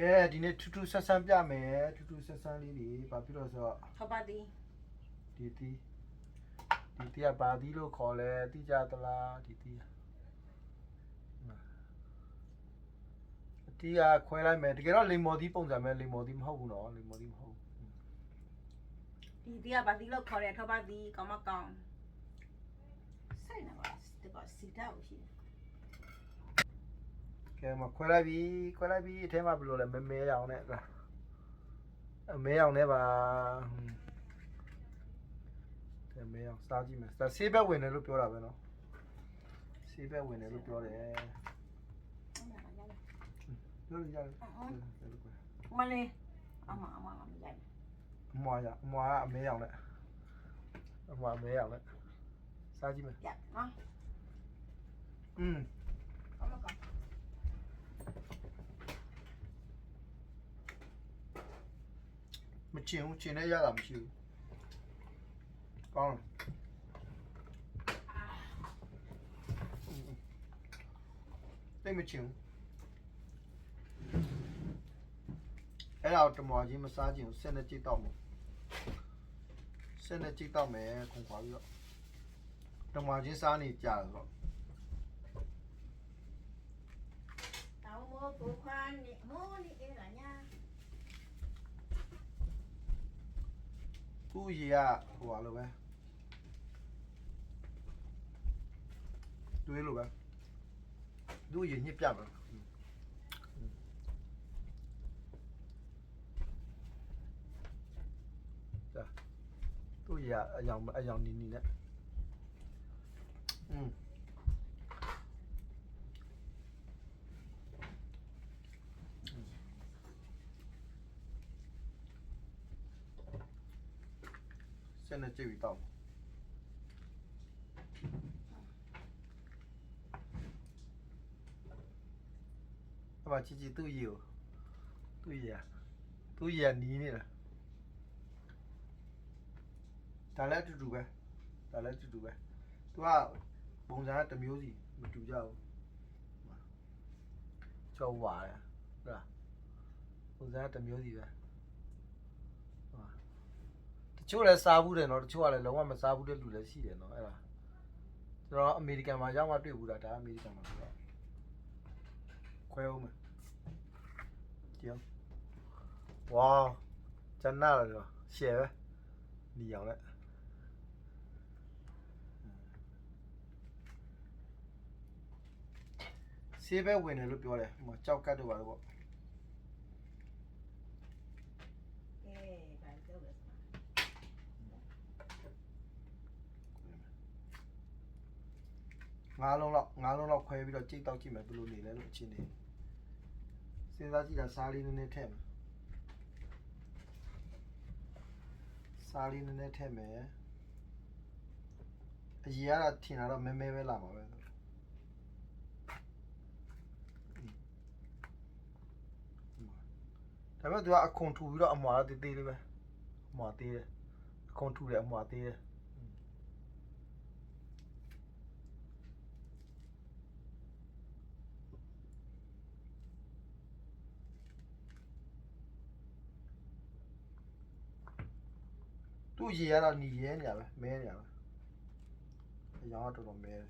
ကဲဒီနေ့ထူးထူးဆန်းဆန်းပြမယ်ထူးထူးဆန်းဆန်းလေးတွေဘာဖြစ်လို့ဆိုတော့ထောက်ပါသည်ဒီတီဒီတီကဘာဒီလို့ခေါ်လဲတိကြသလားဒီတီအတီးကခွဲလိုက်မယ်တကယ်တော့လိမ္မော်သီးပုံစံပဲလိမ္မော်သီးမဟုတ်ဘူးနော်လိမ္မော်သီးမဟုတ်ဘူးဒီဒီကဘာဒီလို့ခေါ်တယ်ထောက်ပါသည်ကောင်းမကောင်းဆိုင်နေပါဒီကစီတာကိုရှိတယ် ကဲမခွဲလိုက်ပြီခွဲလိုက်ပြီအထဲမှာဘယ်လိုလဲမဲမဲရောင်နဲ့လားအမဲရောင်နဲ့ပါဟွန်းမဲမဲရောင်စားကြည့်မယ်ဒါဆေးဘက်ဝင်တယ်လို့ပြောတာပဲနော်ဆေးဘက်ဝင်တယ်လို့ပြောတယ်ပြောလို့ရတယ်မလေးအမအမမရိုက်အမွာရအမွာကအမဲရောင်နဲ့အမွာအမဲရောင်နဲ့စားကြည့်မယ်ရနော်อืมကောင်းမကောင်း မချင်ဘူးချင်တဲ့ရတာမရှိဘူးကောင်းတယ်တိတ်မချင်ဘူးအဲ့တော့တမွာချင်းမစားချင်ဘူးဆက်နဲ့ကြိတ်တော့မယ်ဆက်နဲ့ကြိတ်တော့မယ်ခုန်ခွာပြီးတော့တမွာချင်းစားနေကြတယ်ဆိုတော့တောင်းမို့ကိုခွ န်းနေမိုးနေအဲ့လာညာခုရေကဟိုပါလို့ပဲတွေးလို့ပဲသူ့ရေညှစ်ပြတ်မယ်ဒါသူ့ရေကအယောင်အယောင်နီနီနဲ့อืม ဆက်နေကြည့်ပြီးတော့အမချီချီသူ့ရေကိုသူ့ရေကသူ့ရေကနီးနေတာဒါလည်းအတူတူပဲဒါလည်းအတူတူပဲသူကပုံစံကတစ်မျိုးစီမတူကြဘူးကျော်ဝါရဟုတ်လားပုံစံကတစ်မျိုးစီပဲဟုတ်လားတ ချို့လည်းစားဘူးတယ်နော်တချို့ကလည်းလုံးဝမစားဘူးတဲ့လူလည်းရှိတယ်နော်အဲ့ဒါကျွန်တော်အမေရိကန်မှာရောက်မှတွေ့ဘူးတာဒါအမေရိကန်မှာဆိုတော့ခွဲအောင်မယ်ကြောက်ဝါကျန်နာ了ရှယ်ပဲနီအောင်လဲဆေးပဲဝင်တယ်လို့ပြောတယ်ဟိုမှာကြောက်ကတ်တော့ပါတော့ ၅လုံးလောက်၅လုံးလောက်ခွဲပြီးတော့ကြိတ်တောက်ကြည့်မယ်ဘယ်လိုနေလဲလို့အချင်းနေစဉ်းစားကြည့်တာစားလေးနည်းနည်းထည့်မယ်စားလေးနည်းနည်းထည့်မယ်အကြီးကတော့ထင်တာတော့မဲမဲပဲလာပါပဲဒါပေမဲ့သူကအခွန်ထူပြီးတော့အမွာတော့တေးသေးလေးပဲအမွာသေးတယ်အခွန်ထူတယ်အမွာသေးတယ် သူ့ရေကတော့หนีရဲနေရပဲမဲနေရပဲအရောင်ကတော်တော်မဲတယ်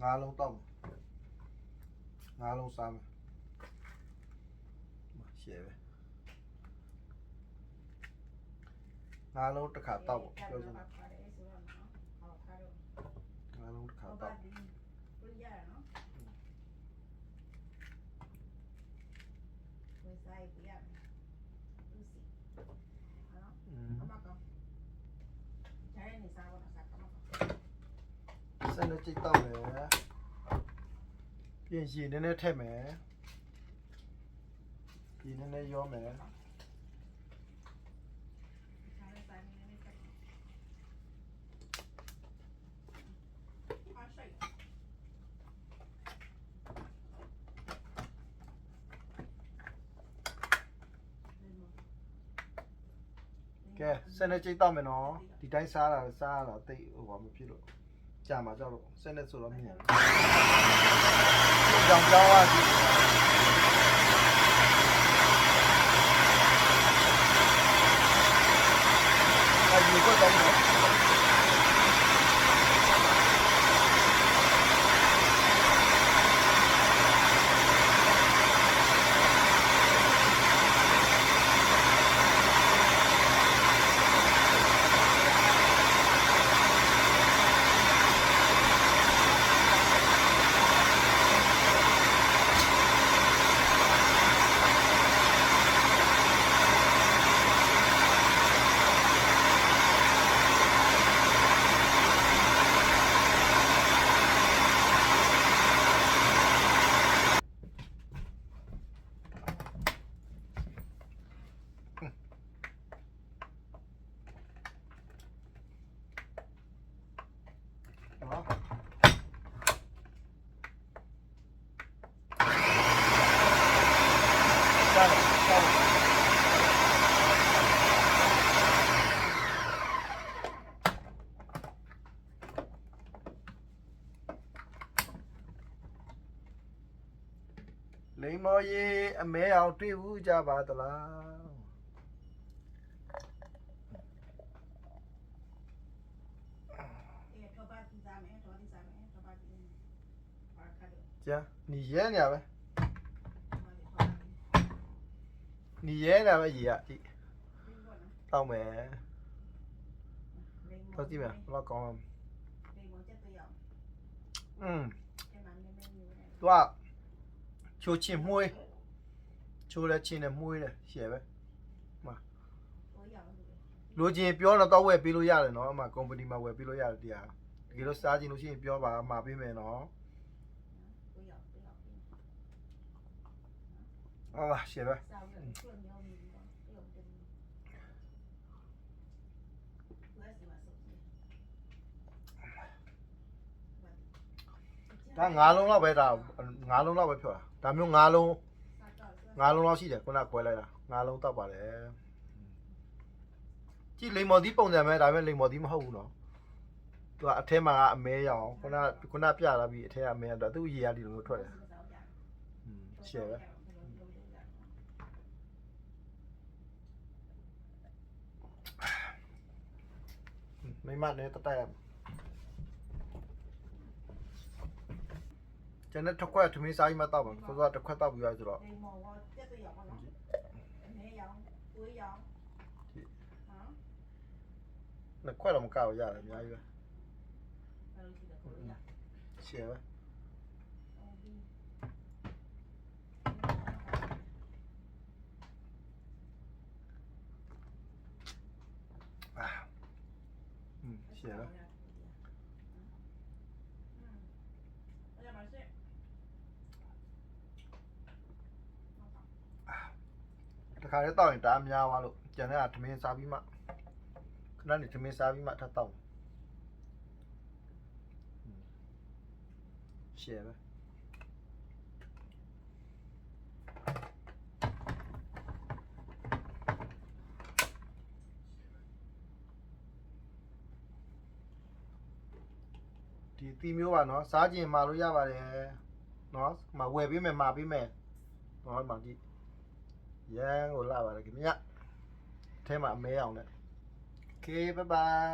ငါးလုံးတောက်မယ်ငါးလုံးစားမယ်မ ရှယ်ပဲငါးလုံးတစ်ခါတောက်ပေါ့ပြောစမ်းငါးလုံးတစ်ခါတောက်ပြရနော်ဝယ်ဆိုင်ပြရမယ်သူစီနော်อืมကမကောကျန်နေစားတော့စားကမကောစက်နဲ့ကြိတ်တောက်မယ်ပြင်ရေနည်းနည်းထည့်မယ် ဒီနည်းနည်းရောမယ်ကဲစနေကြိတ်တော့မယ်နော်ဒီတိုင်းစားတာစားရတာတိတ်ဟိုဘာမဖြစ်လို့ကြာမှာကြောက်လို့စနေဆိုတော့မြင်တယ်ကြောင်ကြောင်ပါ စီအဲဒီ လိမ္မော်ရေအမဲအောင်တွေ့ဘူးကြပါသလားအေးထောပါတီစားမယ်ထောပါတီစားမယ်ထောပါတီပါခါတယ် ကြာညီရဲနေရပဲ ထောပါတီထောပါတီ ညီရဲနေရပဲရေကကြည့်ပြီးတော့နော်တောက်မယ်လိမ္မောတော့ကြည့်မယ်ဘယ်တော့ကောင်းလဲလိမ္မောချက်တွေ့ရအောင်อืมအဲ့မှာနည်းနည်းမျိုးနဲ့သူကချိုချင်းမှုေးချိုလဲချင်းနဲ့မှုေးတယ်ရှယ်ပဲဟိုရအောင်လို့လိုချင်ပြောတော့တော့ဝယ်ပေးလို့ရတယ်နော်အမှ company မှာဝယ်ပေးလို့ရတယ်တရားတကယ်လို့စားချင်လို့ရှိရင်ပြောပါမှာပေးမယ်နော်ဟိုရအောင်ဟိုရအောင် ဟုတ်လားရှယ်ပဲ စားပြီးတော့ကျွတ်မြောင်းနေပြီးတော့ပြုတ်တယ်ဝယ်စီမှာ စုပ်ကြည့်ဒါငါးလုံးလောက်ပဲဒါငါးလုံးလောက်ပဲဖြောတာဒါမျိုးငါးလုံးစားတော့ငါးလုံးလောက်ရှိတယ်ခုနကခွဲလိုက်တာငါးလုံးတောက်ပါတယ်ကြည့်လိမ္မော်သီးပုံစံပဲဒါပေမဲ့လိမ္မော်သီးမဟုတ်ဘူးနော်သူကအထဲမှာကအမဲရောင်ခုနခုနပြလာပြီးအထဲကအမဲတော့သူ့ရေရဒီလိုမျိုးထွက်တယ်อืมရှယ်ပဲ မိမနဲ့တတိုက်ရမယ်ကျန်တဲ့တစ်ခွက်သမီးစားကြီးမတောက်ပါဘူးဆိုတော့တစ်ခွက်တောက်ပြီးသွားဆိုတော့လိမ္မောကတက်တွေ့ရအောင်နော်အနေရောင်ဝေးရောင်ဟမ်နှစ်ခွက်တော့မကောက်ရတယ်အများကြီးပဲဘယ်လိုရှိလဲကိုရရှယ်ပဲအာอืม ရှယ်ပဲအဲ့ဒါမှဆက်တခါလေးတောက်ရင်တအားများသွားလို့ကျန်တဲ့ကသမင်းစားပြီးမှခဏနေသမင်းစားပြီးမှထပ်တောက်ရှယ်ပဲ ဒီတီမျိုးပါနော်စားကျင်မာလို့ရပါတယ်နော်မဝယ်ပေးမယ်မှာပေးမယ်နော်မှာကြည့်ရန်ကိုလာပါတယ်ခင်ဗျအထဲမှာအမဲအောင်နဲ့ Okay bye bye